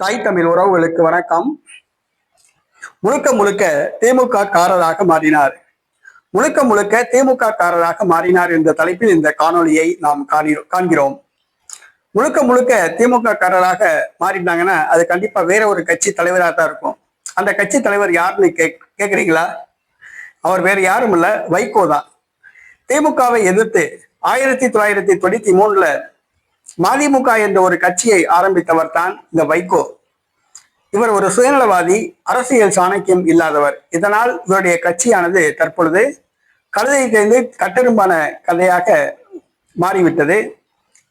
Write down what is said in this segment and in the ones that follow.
தாய் தமிழ் உறவுகளுக்கு வணக்கம். முழுக்க முழுக்க திமுக காரராக மாறினார். முழுக்க முழுக்க திமுக காரராக மாறினார் என்ற தலைப்பில் இந்த காணொளியை நாம் காண்கிறோம். முழுக்க முழுக்க திமுக காரராக மாறிட்டாங்கன்னா அது கண்டிப்பா வேற ஒரு கட்சி தலைவராக தான் இருக்கும். அந்த கட்சி தலைவர் யாருன்னு கே கேக்குறீங்களா? அவர் வேற யாரும் இல்ல வைகோ தான். திமுகவை எதிர்த்து ஆயிரத்தி தொள்ளாயிரத்தி தொண்ணூத்தி மூணுல மதிமுக என்ற ஒரு கட்சியை ஆரம்பித்தவர் தான் இந்த வைகோ. இவர் ஒரு சுயநலவாதி அரசியல் சாணக்கியம் இல்லாதவர். இதனால் இவருடைய கட்சியானது தற்பொழுது கழுதை தேர்ந்து கட்டெரும்பான கதையாக மாறிவிட்டது.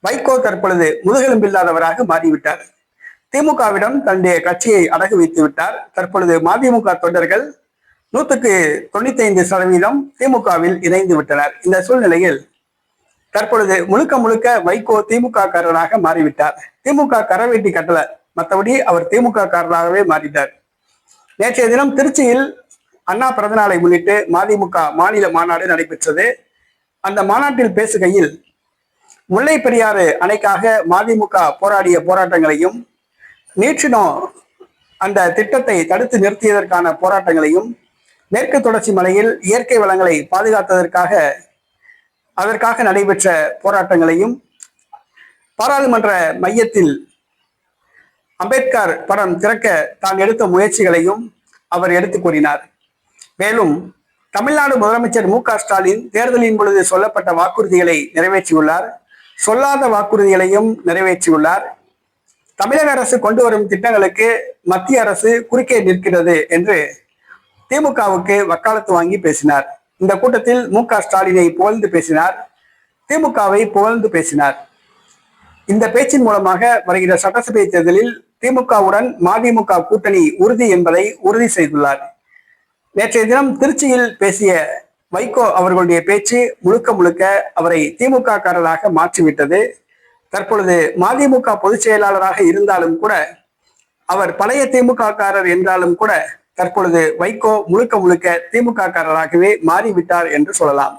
வைகோ தற்பொழுது முதுகெலும்பில்லாதவராக மாறிவிட்டார். திமுகவிடம் தன்னுடைய கட்சியை அடகு வைத்து விட்டார். தற்பொழுது மதிமுக தொண்டர்கள் நூற்றுக்கு தொண்ணூத்தி ஐந்து சதவீதம் திமுகவில் இணைந்து விட்டனர். இந்த சூழ்நிலையில் தற்பொழுது முழுக்க முழுக்க வைகோ திமுக காரராக மாறிவிட்டார். திமுக கரவேட்டி கட்டல. மற்றபடி அவர் திமுக காரராகவே மாறிட்டார். நேற்றைய தினம் திருச்சியில் அண்ணா பிறந்தநாளை முன்னிட்டு மதிமுக மாநில மாநாடு நடைபெற்றது. அந்த மாநாட்டில் பேசுகையில் முல்லை பெரியாறு அணைக்காக மதிமுக போராடிய போராட்டங்களையும் நீற்றினோ அந்த திட்டத்தை தடுத்து நிறுத்தியதற்கான போராட்டங்களையும் மேற்கு தொடர்ச்சி மலையில் இயற்கை வளங்களை பாதுகாத்ததற்காக அதற்காக நடைபெற்ற போராட்டங்களையும் பாராளுமன்ற மையத்தில் அம்பேத்கர் படம் திறக்க தான் எடுத்த முயற்சிகளையும் அவர் எடுத்து கூறினார். மேலும் தமிழ்நாடு முதலமைச்சர் மு க ஸ்டாலின் தேர்தலின் பொழுது சொல்லப்பட்ட வாக்குறுதிகளை நிறைவேற்றியுள்ளார். சொல்லாத வாக்குறுதிகளையும் நிறைவேற்றியுள்ளார். தமிழக அரசு கொண்டு வரும் திட்டங்களுக்கு மத்திய அரசு குறுக்கே நிற்கிறது என்று திமுகவுக்கு வக்காலத்து வாங்கி பேசினார். இந்த கூட்டத்தில் மு க ஸ்டாலினை புகழ்ந்து பேசினார் திமுகவை புகழ்ந்து பேசினார். இந்த பேச்சின் மூலமாக வருகிற சட்டசபை தேர்தலில் திமுகவுடன் மதிமுக கூட்டணி உறுதி என்பதை உறுதி செய்துள்ளார். நேற்றைய தினம் திருச்சியில் பேசிய வைகோ அவர்களுடைய பேச்சு முழுக்க முழுக்க அவரை திமுக காரராக மாற்றிவிட்டது. தற்பொழுது மதிமுக பொதுச் செயலாளராக இருந்தாலும் கூட அவர் பழைய திமுக காரர் என்றாலும் கூட தற்பொழுது வைகோ முழுக்க முழுக்க திமுக காரராகவே மாறிவிட்டார் என்று சொல்லலாம்.